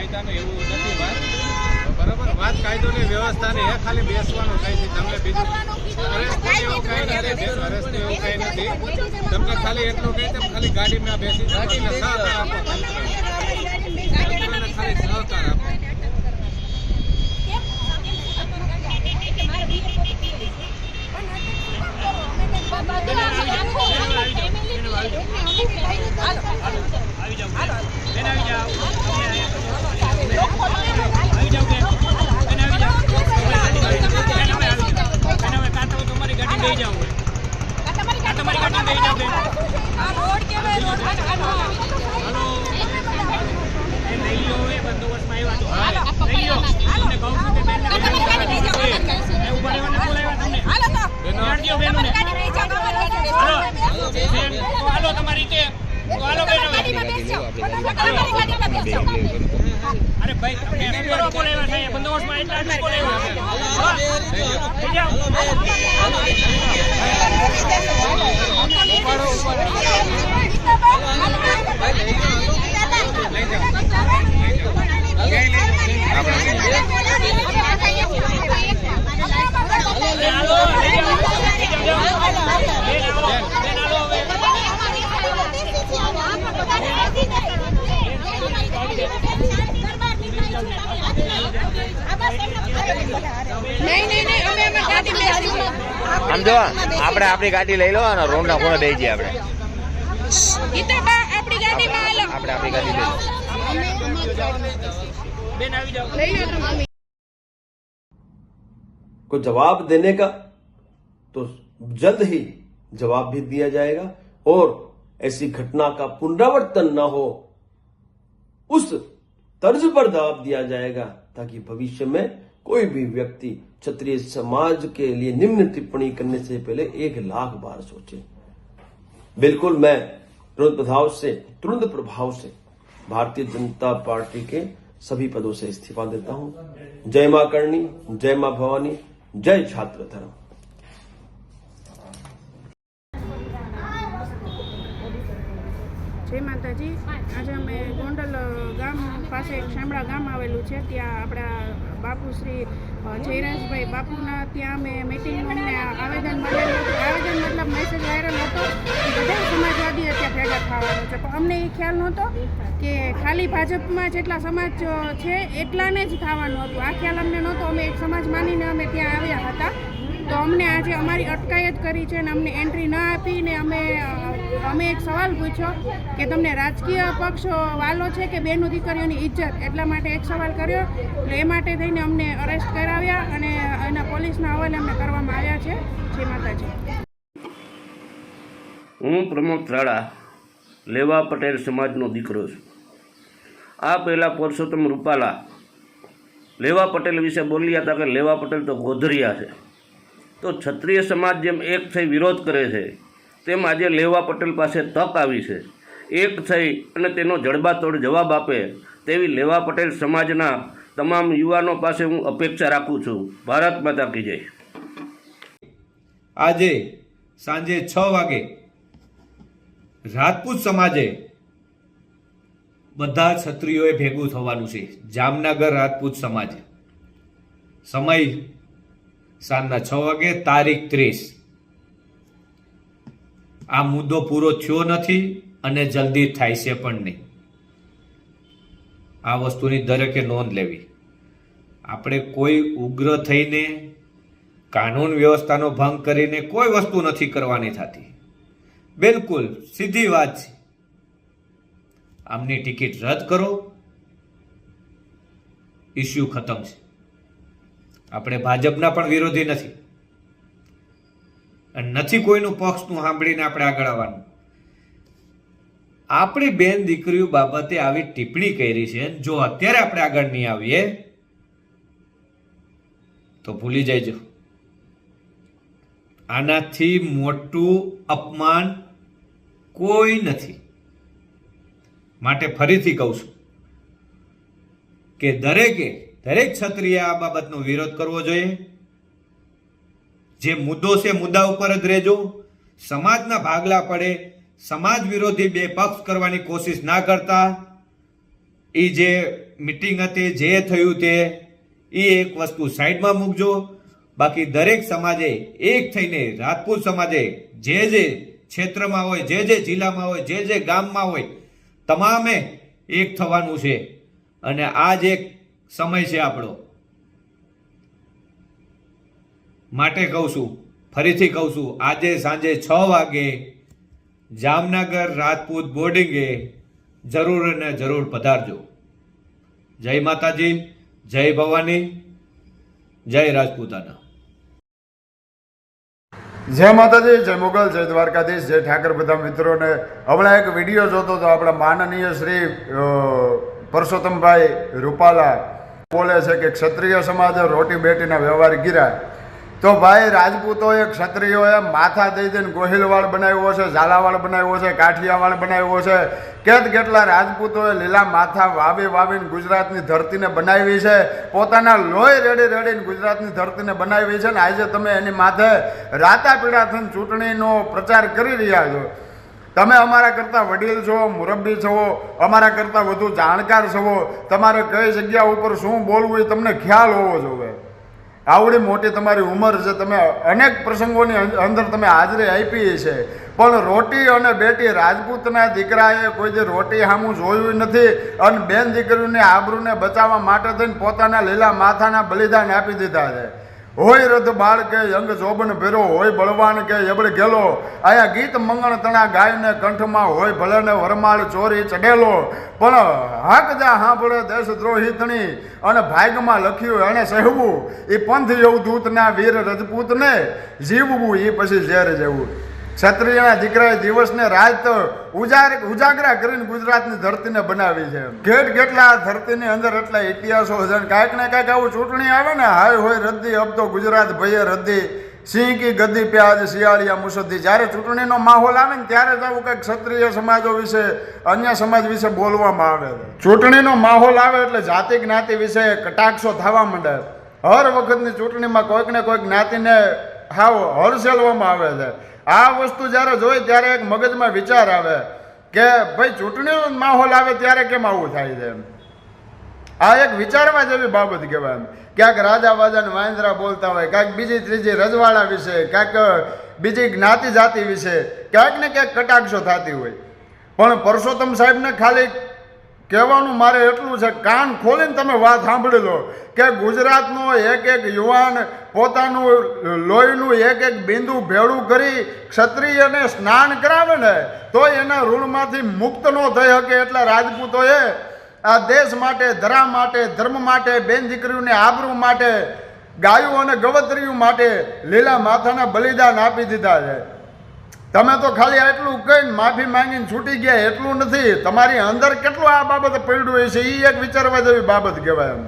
કાયદાનું એવું નથી વાત બરાબર વાત કાયદોની વ્યવસ્થાની એ ખાલી બેસવાનું થાય છે તમને બીજું અરેસ્ટ એવું કઈ નથી અરેસ્ટ એવું કઈ નથી તમને ખાલી એટલું કહે તેમ ખાલી ગાડીમાં બેસી ગાડીને સહકાર આપો ખાલી સહકાર આપો 我才打他 નહીં નહીં નહીં અમે અમે ગાડી બેસી આમ જો આપણે આપણી ગાડી લઈ લો અને રોડ ના ખૂણે બેસી જઈએ આપણે ગીતાબા આપણી ગાડીમાં હાલો આપણે આપણી ગાડી લઈ લો બેન આવી જાઓ લઈ લો તમે મમ્મી को जवाब देने का तो जल्द ही जवाब भी दिया जाएगा और ऐसी घटना का पुनरावर्तन न हो उस तर्ज पर जवाब दिया जाएगा ताकि भविष्य में कोई भी व्यक्ति क्षत्रिय समाज के लिए निम्न टिप्पणी करने से पहले एक लाख बार सोचे। बिल्कुल मैं तुरंत प्रभाव से, तुरंत प्रभाव से भारतीय जनता पार्टी के सभी पदों से इस्तीफा देता हूँ। जय माँ करणी, जय माँ भवानी, जय छात्र धर्म। જય માતાજી. આજે અમે ગોંડલ ગામ પાસે એક શામળા ગામ આવેલું છે. ત્યાં આપણા બાપુ શ્રી જયરાજભાઈ બાપુના ત્યાં અમે મિટિંગ અમને આવેદન મળેલું આવેદન મતલબ મેસેજ વાયરલ હતો બધા સમાજવાદીઓ ત્યાં ભેગા થવાનું છે. પણ અમને એ ખ્યાલ નહોતો કે ખાલી ભાજપમાં જેટલા સમાજ છે એટલાને જ થવાનું હતું. આ ખ્યાલ અમને નહોતો. અમે એક સમાજ માનીને અમે ત્યાં આવ્યા હતા. તો અમને આજે અમારી અટકાયત કરી છે અને અમને એન્ટ્રી ન આપીને અમે અમે એક સવાલ પૂછ્યો કે તમને રાજકીય પક્ષ વાલો છે કે બેનો દીકરીઓની ઇજ્જત? એટલા માટે એક સવાલ કર્યો. એટલે એ માટે થઈને અમને અરેસ્ટ કરાવ્યા અને એના પોલીસના હવાલે અમને કરવામાં આવ્યા છે. જે માતાજી. હું પ્રમોદ થાળા લેવા પટેલ સમાજનો દીકરો છું. આ પહેલાં પુરુષોત્તમ રૂપાલા લેવા પટેલ વિશે બોલ્યા હતા કે લેવા પટેલ તો ગોધરિયા છે. તો ક્ષત્રિય સમાજ જેમ એક થઈ વિરોધ કરે છે તેમ આજે લેવા પટેલ પાસે તક આવી છે. એક થઈ અને તેનો જડબાતોડ જવાબ આપે તેવી લેવા પટેલ સમાજના તમામ યુવાનો પાસે હું અપેક્ષા રાખું છું. ભારત માતા કી જય. આજે સાંજે છ વાગે રાજપૂત સમાજે બધા ક્ષત્રિયોએ ભેગું થવાનું છે. જામનગર રાજપૂત સમાજ. સમય સાંજના છ વાગે, તારીખ ત્રીસ. આ મુદ્દો પૂરો થયો નથી અને જલ્દી થાય છે પણ નહીં. આ વસ્તુની દરેકે નોંધ લેવી. આપણે કોઈ ઉગ્ર થઈને કાનૂન વ્યવસ્થાનો ભંગ કરીને કોઈ વસ્તુ નથી કરવાની થતી. બિલકુલ સીધી વાત છે. આમની ટિકિટ રદ કરો. ઇસ્યુ ખતમ છે. આપણે ભાજપના પણ વિરોધી નથી. નથી કોઈનું પક્ષનું સાંભળીને આપણે આગળ આવવાનું. આપણી બેન દીકરીઓ બાબતે આવી ટિપ્પણી કરી છે જો અત્યારે આપણે આગળ નહીં આવીએ, તો ભૂલી જઈજો. આનાથી મોટું અપમાન કોઈ નથી. માટે ફરીથી કહું છું કે દરેકે દરેક ક્ષત્રિય આ બાબતનો વિરોધ કરવો જોઈએ. જે મુદ્દો છે, મુદ્દા ઉપર જ રહેજો. સમાજના ભાગલા પડે. સમાજ વિરોધી બે પક્ષ કરવાની કોશિશ ના કરતા. એ જે મિટિંગ હતી, જે થયું તે એ એક વસ્તુ સાઈડમાં મૂકજો. બાકી દરેક સમાજે એક થઈને, રાજપૂત સમાજે જે જે ક્ષેત્રમાં હોય, જે જે જિલ્લામાં હોય, જે જે ગામમાં હોય, તમામે એક થવાનું છે. અને આ જ એક સમય છે આપણો. માટે કહું છું, ફરીથી કહું છું, આજે સાંજે છ વાગે જામનગર રાજપૂત બોર્ડિંગે જરૂર અને જરૂર પધારજો. જય માતાજી, જય ભવાની, જય રાજપૂતાના. જય માતાજી, જય મુગલ, જય દ્વારકાધીશ, જય ઠાકર બધા મિત્રોને હમણાં એક વીડિયો જોતો તો આપણા માનનીય શ્રી પરસોત્તમભાઈ રૂપાલા. બોલે છે કે ક્ષત્રિય સમાજ રોટી બેટીના વ્યવહાર ગીરાય તો ભાઈ રાજપૂતોએ, ક્ષત્રિયોએ માથા દઈ દઈને ગોહિલવાડ બનાવ્યો છે ઝાલાવાડ બનાવ્યો છે કાઠિયાવાડ બનાવ્યો છે. કેટ કેટલા રાજપૂતોએ લીલા માથા વાવી વાવીને ગુજરાતની ધરતીને બનાવી છે? પોતાના લોહી રેડી રેડીને ગુજરાતની ધરતીને બનાવી છે ને આજે તમે એની માથે રાતા પીડા થઈને ચૂંટણીનો પ્રચાર કરી રહ્યા છો. તમે અમારા કરતાં વડીલ છો, મુરબ્બી છો, અમારા કરતાં વધુ જાણકાર છો. તમારે કઈ જગ્યા ઉપર શું બોલવું એ તમને ખ્યાલ હોવો જોઈએ. આવડી મોટી તમારી ઉંમર છે, તમે અનેક પ્રસંગોની અંદર તમે હાજરી આપી છે. પણ રોટી અને બેટી રાજપૂતના દીકરાએ કોઈ દી રોટી સામું જોયું નથી અને બેન દીકરીઓની આબરૂને બચાવવા માટે થઈને પોતાના લીલા માથાના બલિદાન આપી દીધા છે. હોય રથ બાળ કે યંગ જોબન ભેરો, હોય બળવાન કે એબળ ગેલો. આયા ગીત મંગણ તણા ગાયને કંઠમાં હોય ભલેને વરમાળ ચોરી ચડેલો. પણ હાક જા સાંભળે દેશ દ્રોહી તણી અને ભાગમાં લખ્યું એણે સહેવું. એ પંથ યવદૂતના વીર રજપૂતને જીવવું એ પછી ઝેર જેવું. ક્ષત્રિયના દીકરાએ દિવસને રાત ઉજાર ઉજાગરા કરીને ગુજરાતની ધરતીને બનાવી છે. ઘેટ કેટલા ધરતીની અંદર એટલા ઇતિહાસો છે કાંઈક ને કાંઈક આવું ચૂંટણી આવે ને, હાય હોય રદ્દી, અબ તો ગુજરાત ભયે રદ્દી, સિંહ કી ગદ્દી પ્યાજ, શિયાળિયા મુસદ્દી. જ્યારે ચૂંટણીનો માહોલ આવે ને, ત્યારે જ આવું કંઈક ક્ષત્રિય સમાજો વિશે, અન્ય સમાજ વિશે બોલવામાં આવે ચૂંટણીનો માહોલ આવે એટલે જાતિ જ્ઞાતિ વિશે કટાક્ષો થવા માંડે. હર વખતની ચૂંટણીમાં કોઈક ને કોઈક જ્ઞાતિને હાવ હરસેલવામાં આવે છે. આ વસ્તુ જ્યારે જોઈ ત્યારે એક મગજમાં વિચાર આવે કે ભાઈ ચૂંટણીનો માહોલ આવે ત્યારે કેમ આવું થાય છે આ એક વિચારવા જેવી બાબત કહેવાય એમ. ક્યાંક રાજા વાજા ને વાંદરા બોલતા હોય, ક્યાંક બીજી ત્રીજી રજવાડા વિશે, ક્યાંક બીજી જ્ઞાતિ જાતિ વિશે, ક્યાંક ને ક્યાંક કટાક્ષો થતી હોય. પણ પરસોત્તમ સાહેબને ખાલી કહેવાનું મારે એટલું છે, કાન ખોલીને તમે વાત સાંભળી લો કે ગુજરાતનો એક એક યુવાન પોતાનું લોહીનું એક એક બિંદુ ભેળું કરી ક્ષત્રિયને સ્નાન કરાવે ને, તો એના ઋણમાંથી મુક્ત ન થઈ શકે એટલા રાજપૂતોએ આ દેશ માટે, ધરા માટે, ધર્મ માટે, બેન દીકરીઓને આબરૂ માટે, ગાયો અને ગવતરીઓ માટે લીલા માથાના બલિદાન આપી દીધા છે. તમે તો ખાલી આટલું કહીને માફી માંગીને છૂટી ગયા, એટલું નથી. તમારી અંદર કેટલું આ બાબત પડ્યું હોય છે એ એક વિચારવા જેવી બાબત કહેવાય એમ.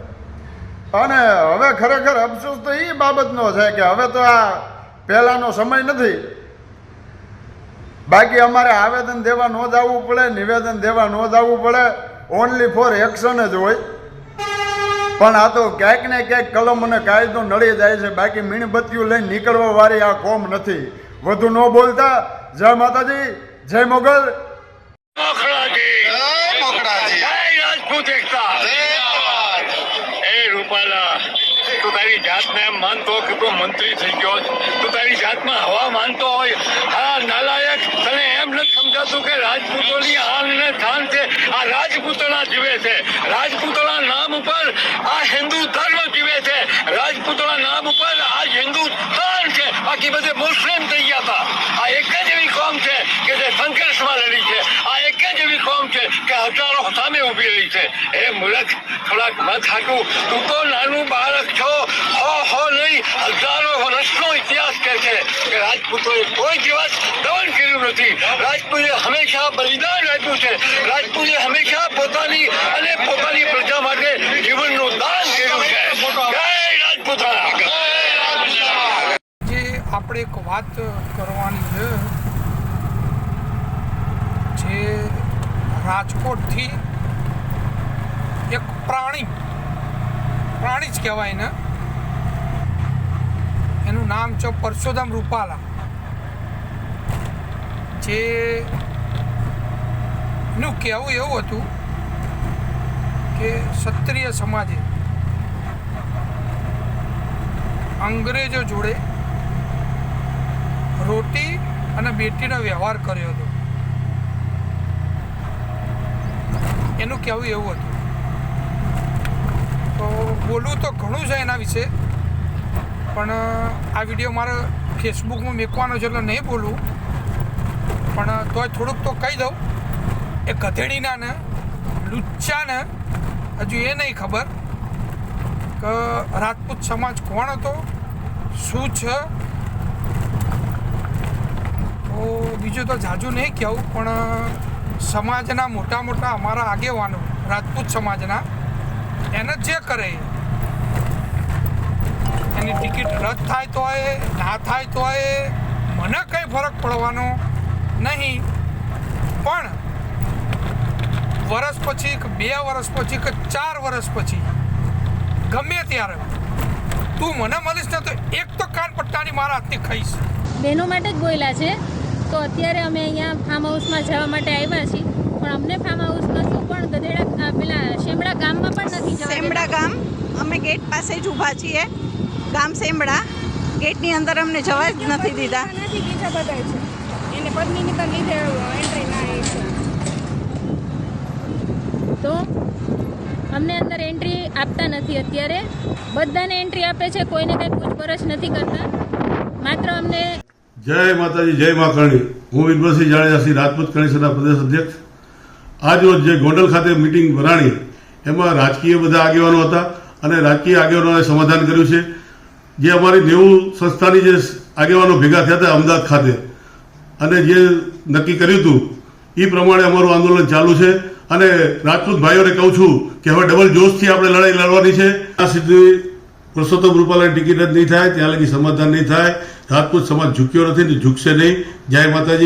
અને હવે ખરેખર અફસોસ તો એ બાબતનો છે કે હવે તો આ પહેલાંનો સમય નથી. બાકી અમારે આવેદન દેવા ન જવું પડે, નિવેદન દેવા ન જવું પડે. ઓનલી ફોર એક્શન જ હોય. પણ આ તો ક્યાંક ને ક્યાંક કલમ અને કાયદો નડી જાય છે, બાકી મીણબત્તીઓ લઈને નીકળવા વાળી આ કોમ નથી. વધુ ન બોલતા. જય માતાજી જય મોગલ. રાજપૂત એકતા. એ રૂપાલા તું તારી જાતને એમ માનતો કે તું મંત્રી થઈ ગયો. તું તારી જાતમાં હવા માનતો હોય. હા નાલાયક તને એમ નથી સમજાતું કે રાજપૂતોની આન ને થાન છે. આ રાજપૂતોના જીવે છે. રાજપૂતોના નામ ઉપર આ હિન્દુ ધર્મ જીવે છે. રાજપૂતોના નામ ઉપર બાકી બધે મુસ્લિમ થઈ ગયા હતા. આ એક જ એવી કોમ છે કે જે સંઘર્ષમાં લડી છે. આ એક જ એવી કોમ છે કે હજારો સામે ઊભી રહી છે. એ મૂર્ખ થોડાક મત હાટું. તું તો નાનું બાળક છો. હો હો નહીં. હજારો વર્ષનો ઇતિહાસ કહે છે કે રાજપૂતોએ કોઈ દિવસ દમન કર્યું નથી. રાજપૂતે હંમેશા બલિદાન આપ્યું છે. રાજપૂતે હંમેશા પોતાની અને પોતાની પ્રજા માટે જીવનનું દાન કર્યું છે જય રાજપૂતાના જય રાજપૂતાના જે આપણે એક વાત કરવાની છે જે રાજકોટથી એક પ્રાણી પ્રાણી જ કહેવાય ને એનું નામ છે પરસોત્તમ રૂપાલા. જે નું કહેવું એવું હતું કે ક્ષત્રિય સમાજે અંગ્રેજો જોડે રોટી અને બેટીનો વ્યવહાર કર્યો હતો. એનું કહેવું એવું હતું. તો બોલવું તો ઘણું છે એના વિશે, પણ આ વીડિયો મારે ફેસબુકમાં મેકવાનો છે એટલે નહીં બોલવું પણ તોય થોડુંક તો કહી દઉં. એ ગધેડીના ને લુચ્ચાને, હજુ એ નહીં ખબર, કે રાજપૂત સમાજ કોણ હતો, શું છે તો બીજું તો જાજુ નહીં કહેવું પણ સમાજના મોટા મોટા અમારા આગેવાનો, રાજપૂત સમાજના, એને જે કરે, એની ટિકિટ રદ થાય તો એ, ના થાય તો એ, મને કંઈ ફરક પડવાનો નહીં. પણ વર્ષ પછી કે બે વર્ષ પછી કે ચાર વર્ષ પછી, ગમે ત્યારે, તું મને મળીશ ને તો એક તો કાન પટ્ટાની મારા હાથથી ખાઈશ. બહેનો માટે જ બોલ્યા છે. તો અત્યારે અમે અહીંયા ફાર્મ હાઉસમાં જવા માટે આવ્યા છીએ. પણ અમને ફાર્મ હાઉસમાં શું પણ ગધેડા પેલા શેમડા ગામમાં પણ નથી જવા શેમડા ગામ અમે ગેટ પાસે જ ઊભા છીએ. ગામ શેમડા ગેટની અંદર અમને જવા જ નથી દીધા. નથી બીજા બધા છે. એને પત્નીની તો લીધે એન્ટ્રી ના છે. તો અમને અંદર એન્ટ્રી આપતા નથી અત્યારે. બધાને એન્ટ્રી આપે છે કોઈને કંઈ પૂછપરછ નથી કરતા. માત્ર અમને જય માતાજી, જય મા કરણી હું વિનવરસિંહ જાડેજા શ્રી રાજપૂત સભા પ્રદેશ અધ્યક્ષ. આજરોજ જે ગોંડલ ખાતે મિટિંગ ભરાણી એમાં રાજકીય બધા આગેવાનો હતા અને રાજકીય આગેવાનોએ સમાધાન કર્યું છે. જે અમારી નેવું સંસ્થાની જે આગેવાનો ભેગા થયા હતા અમદાવાદ ખાતે, અને જે નક્કી કર્યું હતું એ પ્રમાણે અમારું આંદોલન ચાલુ છે. અને રાજપૂત ભાઈઓને કહું છું કે હવે ડબલ જોશથી આપણે લડાઈ લડવાની છે. આ સુધી પુરુષોત્તમ રૂપાલાની ટિકિટ જ નહીં થાય, ત્યાં લગી સમાધાન નહીં થાય. રાજપૂત સમાજ ઝૂક્યો નથી ને ઝૂકશે નહીં. જય માતાજી